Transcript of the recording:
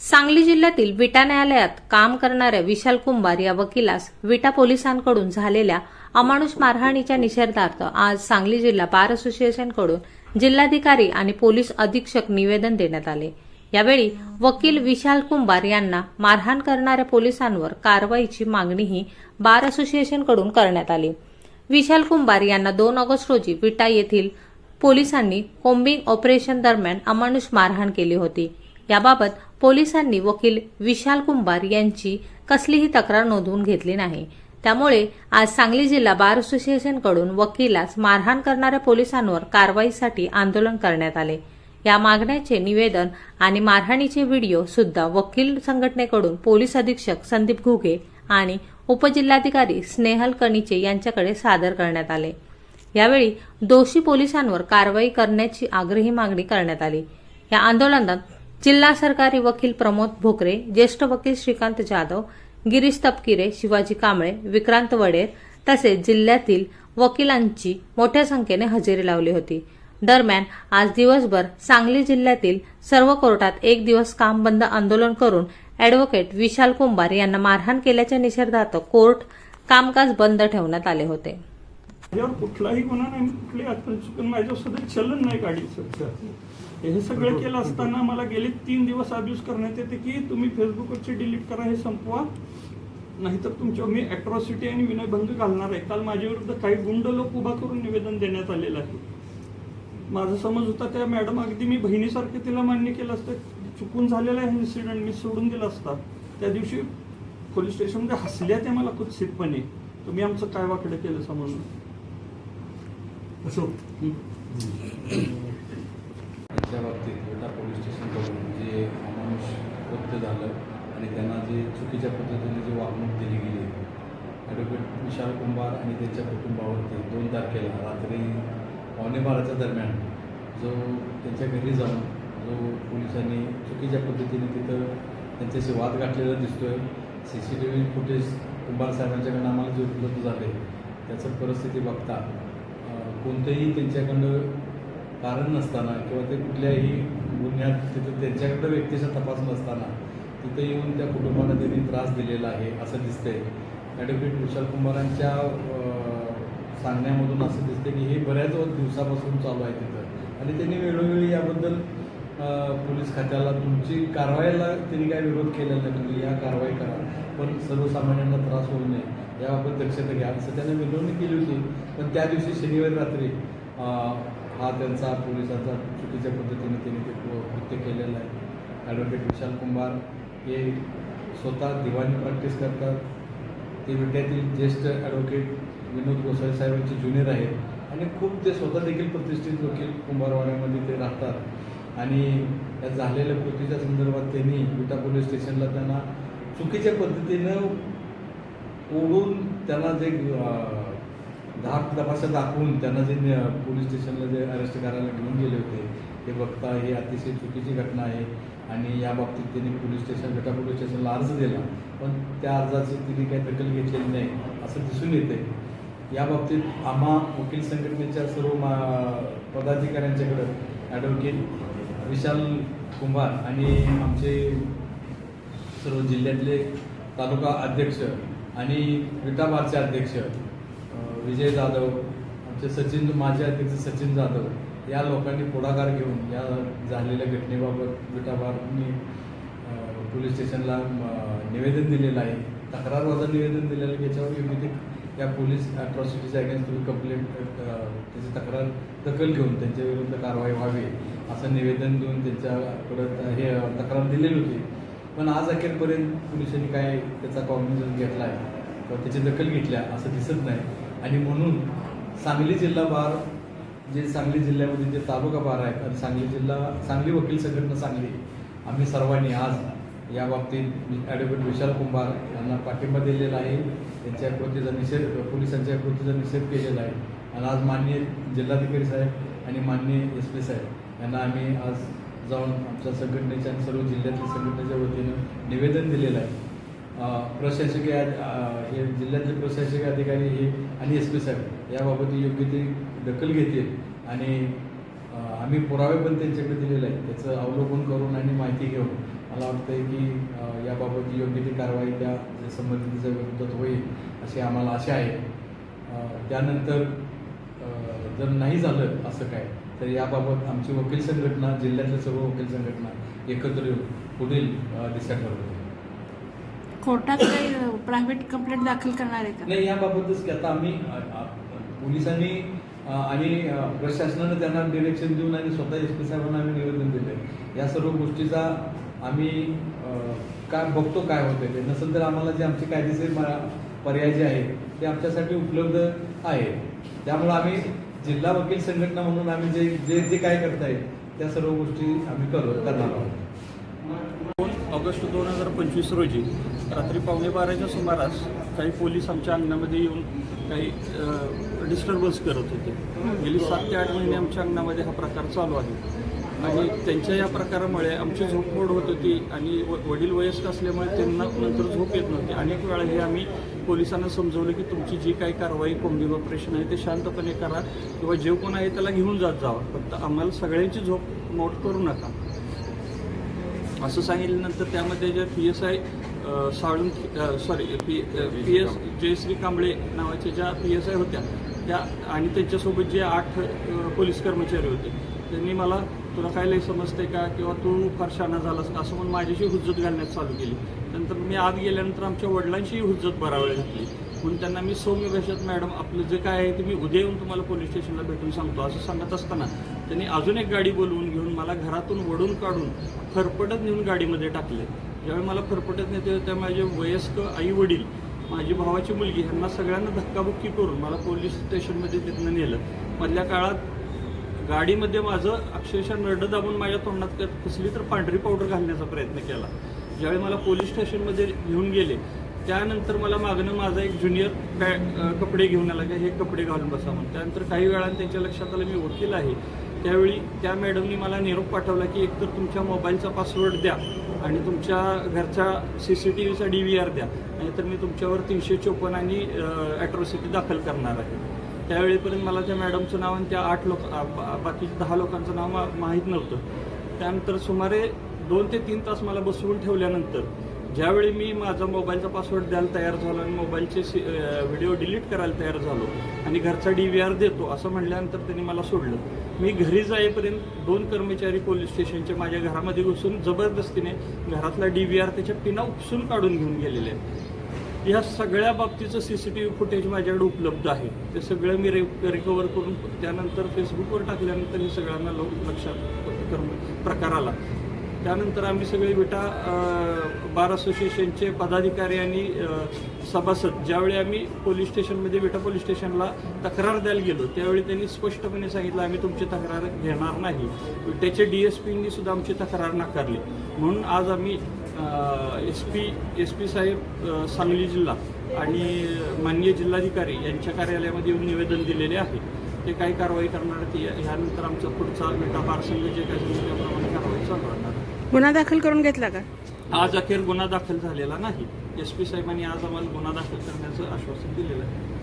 सांगली जिल्ह्यातील विटा न्यायालयात काम करणाऱ्या विशाल कुंभार या वकिलास विटा पोलिसांकडून झालेल्या अमानुष मारहाणीच्या निषेधार्थ आज सांगली जिल्हा बार असोसिएशनकडून जिल्हाधिकारी आणि पोलीस अधीक्षक निवेदन देण्यात आले. यावेळी वकील विशाल कुंभार यांना मारहाण करणाऱ्या पोलिसांवर कारवाईची मागणीही बार असोसिएशनकडून करण्यात आली. विशाल कुंभार यांना दोन ऑगस्ट रोजी विटा येथील पोलिसांनी कोम्बिंग ऑपरेशन दरम्यान अमानुष मारहाण केली होती. याबाबत पोलिसांनी वकील विशाल कुंभार यांची कसलीही तक्रार नोंदवून घेतली नाही. त्यामुळे आज सांगली जिल्हा बार असोसिएशनकडून वकिलास मारहाण करणाऱ्या पोलिसांवर कारवाईसाठी आंदोलन करण्यात आले. या मागण्याचे निवेदन आणि मारहाणीचे व्हिडिओ सुद्धा वकील संघटनेकडून पोलीस अधीक्षक संदीप घुगे आणि उपजिल्हाधिकारी स्नेहल कनिचे यांच्याकडे सादर करण्यात आले. यावेळी दोषी पोलिसांवर कारवाई करण्याची आग्रही मागणी करण्यात आली. या आंदोलनात जिल्हा सरकारी वकील प्रमोद भोकरे ज्येष्ठ वकील श्रीकांत जाधव गिरीश तपकिरे शिवाजी कांबळे विक्रांत वडेर तसेच जिल्ह्यातील वकिलांची मोठ्या संख्येने हजेरी लावली होती. दरम्यान आज दिवसभर सांगली जिल्ह्यातील सर्व कोर्टात एक दिवस काम बंद आंदोलन करून अॅडव्होकेट विशाल कुंभार यांना मारहाण केल्याच्या निषेधार्थ कोर्ट कामकाज बंद ठेवण्यात आले होते. कुठलाही गुन्हा नाही कुठली आत्म चलन नाही गाडीचं हे सगळं केलं असताना मला गेले तीन दिवस अब्यूज करण्यात येते की तुम्ही फेसबुकवरचे डिलीट करा हे संपवा. नाहीतर तुमच्यावर मी अॅट्रॉसिटी आणि विनयभंग घालणार आहे. काल माझ्या विरुद्ध काही गुंड लोक उभा करून निवेदन देण्यात आलेलं आहे. माझा समज होता त्या मॅडम अगदी मी बहिणीसारखे तिला मान्य केलं असतं. चुकून झालेला आहे इन्सिडेंट मी सोडून दिला असता. त्या दिवशी पोलीस स्टेशनमध्ये हसल्या त्या मला कुत्सितपणे. तुम्ही आमचं काय वाकडं केलं समजून? अशोक त्यांच्या बाबतीत एका पोलीस स्टेशनकडून जे अमानुष कृत्य झालं आणि त्यांना जे चुकीच्या पद्धतीने जी वागणूक दिली गेली. ॲडव्होकेट विशाल कुंभार आणि त्यांच्या कुटुंबावरती दोन तारखेला रात्री पावणे बाराच्या दरम्यान जो त्यांच्या घरी जाऊन जो पोलिसांनी चुकीच्या पद्धतीने तिथं त्यांच्याशी वाद गाठलेला दिसतोय. C C T V footage Kumbhar साहेबांच्याकडनं आम्हाला जे उपलब्ध झाले त्याचं परिस्थिती बघता कोणतंही त्यांच्याकडं कारण नसताना किंवा ते कुठल्याही गुन्ह्यात तिथं त्यांच्याकडं व्यक्तीचा तपास नसताना तिथं येऊन त्या कुटुंबाला त्यांनी त्रास दिलेला आहे असं दिसतंय. ॲडव्होकेट विशाल कुमारांच्या सांगण्यामधून असं दिसतंय की हे बऱ्याच दिवसापासून चालू आहे तिथं. आणि त्यांनी वेळोवेळी याबद्दल पोलीस खात्याला तुमची कारवाईला त्यांनी काय विरोध केलेला नाही तुम्ही या कारवाई करा. पण सर्वसामान्यांना त्रास होऊ नये याबाबत दक्षता घ्या. असं त्यांना विनवणी केली होती. पण त्या दिवशी शनिवारी रात्री हा त्यांचा पोलिसांचा चुकीच्या पद्धतीने त्यांनी ते कृत्य केलेलं आहे. ॲडव्होकेट विशाल कुंभार हे स्वतः दिवाणी प्रॅक्टिस करतात. ते विद्यार्थी ज्येष्ठ ॲडव्होकेट विनोद गोसावी साहेबांचे ज्युनियर आहेत. आणि खूप ते स्वतः देखील प्रतिष्ठित वकील कुंभारवाड्यामध्ये ते राहतात. आणि या झालेल्या कृतीच्या संदर्भात त्यांनी विटा पोलीस स्टेशनला त्यांना चुकीच्या पद्धतीनं ओढून त्यांना जे धाक तपासा दाखवून त्यांना जे पोलीस स्टेशनला जे अरेस्ट करायला घेऊन गेले होते ते बघता ही अतिशय चुकीची घटना आहे आणि या बाबतीत त्यांनी पोलीस स्टेशन गटा पोलीस स्टेशनला अर्ज दिला. पण त्या अर्जाची तिने काही दखल घेतलेली नाही असं दिसून येते या बाबतीत आम्हा वकील संघटनेच्या सर्व मा पदाधिकाऱ्यांच्याकडं ॲडव्होकेट विशाल कुंभार आणि आमचे सर्व जिल्ह्यातले तालुका अध्यक्ष आणि विटाबारचे अध्यक्ष विजय जाधव आमचे सचिन माजी अध्यक्ष सचिन जाधव या लोकांनी पुढाकार घेऊन या झालेल्या घटनेबाबत विटा बारनी पोलीस स्टेशनला निवेदन दिलेलं आहे. तक्रारवादं निवेदन दिलेलं आहे. याच्यावर योग्य ते या पोलीस अट्रॉसिटीच्या अगेन्स्ट तुम्ही कंप्लेंट त्याची तक्रार दखल घेऊन त्यांच्या विरुद्ध कारवाई व्हावी असं निवेदन देऊन त्यांच्याकडं हे तक्रार दिलेली होती. पण आज अखेरपर्यंत पोलिसांनी काय त्याचा कॉग्निझन घेतला आहे? किंवा त्याची दखल घेतल्या असं दिसत नाही. आणि म्हणून सांगली जिल्हा बार जे सांगली जिल्ह्यामध्ये जे तालुका बार आहेत आणि सांगली जिल्हा सांगली वकील संघटना सांगली आम्ही सर्वांनी आज या बाबतीत ॲडव्होकेट विशाल कुंभार यांना पाठिंबा दिलेला आहे. त्यांच्या कृतीचा निषेध पोलिसांच्या कृतीचा निषेध केलेला आहे. आणि आज माननीय जिल्हाधिकारी साहेब आणि माननीय एस पी साहेब यांना आम्ही आज जाऊन आमच्या संघटनेच्या आणि सर्व जिल्ह्यातील संघटनेच्या वतीनं निवेदन दिलेलं आहे. प्रशासकीय हे जिल्ह्यातले प्रशासकीय अधिकारी हे आणि एस पी साहेब याबाबत योग्य ते दखल घेतील आणि आम्ही पुरावे पण त्यांच्याकडे दिलेले आहेत. त्याचं अवलोकन करून आणि माहिती घेऊन मला वाटतंय की याबाबत योग्य ती कारवाई त्या जे संबंधितच्या विरोधात होईल अशी आम्हाला आशा आहे. त्यानंतर जर नाही झालं असं काय तर याबाबत आमची वकील संघटना जिल्ह्यातल्या सर्व वकील संघटना एकत्र येऊन पुढील दिशा ठरवतो कोर्टात काही प्रायव्हेट कंप्लेंट दाखल करणार आहे का? नाही याबाबतच की आता आम्ही पोलिसांनी आणि प्रशासनानं त्यांना डिरेक्शन देऊन आणि स्वतः एस पी साहेबांना आम्ही निवेदन दिले या सर्व गोष्टीचा आम्ही काय बघतो काय होते ते. नसेल तर आम्हाला जे आमचे कायदेशीर पर्याय जे आहेत ते आमच्यासाठी उपलब्ध आहे त्यामुळे आम्ही जिल्हा वकील संघटना म्हणून आम्ही जे जे जे काय करताय त्या सर्व गोष्टी आम्ही करू करणार आहोत. दोन ऑगस्ट दोन हजार पंचवीस रोजी रात्री पावणे बाराच्या सुमारास काही पोलीस आमच्या अंगणामध्ये येऊन काही डिस्टर्बन्स करत होते. गेली सात ते आठ महिने आमच्या अंगणामध्ये हा प्रकार चालू आहे. आणि त्यांच्या या प्रकारामुळे आमची झोप मोड होत होती आणि व- वडील वयस्क असल्यामुळे त्यांना नंतर झोप येत नव्हती. अनेक वेळा हे आम्ही पोलिसांना समजवलं की तुमची जी काही कारवाई कोंबी ऑपरेशन आहे ते शांतपणे करा किंवा जे कोण आहे त्याला घेऊन जात जावा. फक्त आम्हाला सगळ्यांची झोप मोड करू नका. असं सांगितल्यानंतर त्यामध्ये ज्या P S I साळून sorry P P S Jayashree Kamble नावाच्या ज्या पी एस आय होत्या त्या आणि त्यांच्यासोबत जे आठ पोलीस कर्मचारी होते त्यांनी मला तुला काय लई समजते का? किंवा तू फार झालास का? असं म्हणून माझ्याशी हुज्जत घालण्यास चालू केली. नंतर मी आत गेल्यानंतर आमच्या वडिलांशीही हुज्जत बरावेळ घातली म्हणून त्यांना मी सौम्य भाषेत मॅडम आपलं जे काय आहे ते मी उद्या येऊन तुम्हाला पोलीस स्टेशनला भेटून सांगतो असं सांगत असताना त्यांनी अजून एक गाडी बोलवून घेऊन मला घरातून वडून काढून फरफटत नेऊन गाडीमध्ये टाकले. ज्यावेळी मला फरफटत नेते त्या माझे वयस्क आई वडील माझी भावाची मुलगी ह्यांना सगळ्यांना धक्काबुक्की करून मला पोलीस स्टेशनमध्ये तिथनं नेलं. मधल्या काळात गाडीमध्ये माझं अक्षरशः नरडं दाबून माझ्या तोंडात कसली तर पांढरी पावडर घालण्याचा प्रयत्न केला. ज्यावेळी मला पोलीस स्टेशनमध्ये घेऊन गेले त्यानंतर मला मागणं माझा एक ज्युनियर कपडे घेऊन आला की हे कपडे घालून बसा म्हणून. त्यानंतर काही वेळानं त्यांच्या लक्षात आलं मी वकील आहे. त्यावेळी त्या मॅडमनी मला निरोप पाठवला की एकतर तुमच्या मोबाईलचा पासवर्ड द्या आणि तुमच्या घरच्या सी सी टी व्हीचा डी व्ही आर द्या. नाहीतर मी तुमच्यावर तीनशे चोपन्न आणि ॲट्रॉसिटी दाखल करणार आहे. त्यावेळीपर्यंत मला त्या मॅडमचं नाव आणि त्या आठ लोक आ- बा- दहा लोकांचं नाव माहीत नव्हतं. त्यानंतर सुमारे दोन ते तीन तास मला बसवून ठेवल्यानंतर ज्यावेळी मी माझा मोबाईलचा पासवर्ड द्यायला तयार झालो आणि मोबाईलचे सी व्हिडिओ डिलीट करायला तयार झालो आणि घरचा डी व्ही आर देतो असं म्हटल्यानंतर त्यांनी मला सोडलं. मी घरी जाईपर्यंत दोन कर्मचारी पोलीस स्टेशनचे माझ्या घरामध्ये घुसून जबरदस्तीने घरातला डी व्ही आर त्याच्या पिना उपसून काढून घेऊन गेलेले आहेत. या सगळ्या बाबतीचं C C T V footage माझ्याकडे उपलब्ध आहे. ते सगळं मी रे रिकवर करून त्यानंतर फेसबुकवर टाकल्यानंतर हे सगळ्यांना लोक लक्षात कर्म- प्रकार आला. त्यानंतर आम्ही सगळे विटा बार असोसिएशनचे पदाधिकारी आणि सभासद ज्यावेळी आम्ही पोलीस स्टेशनमध्ये विटा पोलीस स्टेशनला तक्रार द्यायला गेलो त्यावेळी त्यांनी स्पष्टपणे सांगितलं आम्ही तुमची तक्रार घेणार नाही. विट्याचे डी एस पींनी सुद्धा आमची तक्रार नाकारली. म्हणून आज आम्ही एस पी एस पी साहेब सांगली जिल्हा आणि माननीय जिल्हाधिकारी यांच्या कार्यालयामध्ये येऊन निवेदन दिलेले आहे. ते काही कारवाई करणार ती ह्यानंतर आमचा पुढचा विटा पार्सल जे काही त्याप्रमाणे कारवाई चालू राहणार गुन्हा दाखल करून घेतला का? आज अखेर गुन्हा दाखल झालेला नाही. एस पी साहेबांनी आज आम्हाला गुन्हा दाखल करण्याचं आश्वासन दिलेलं आहे.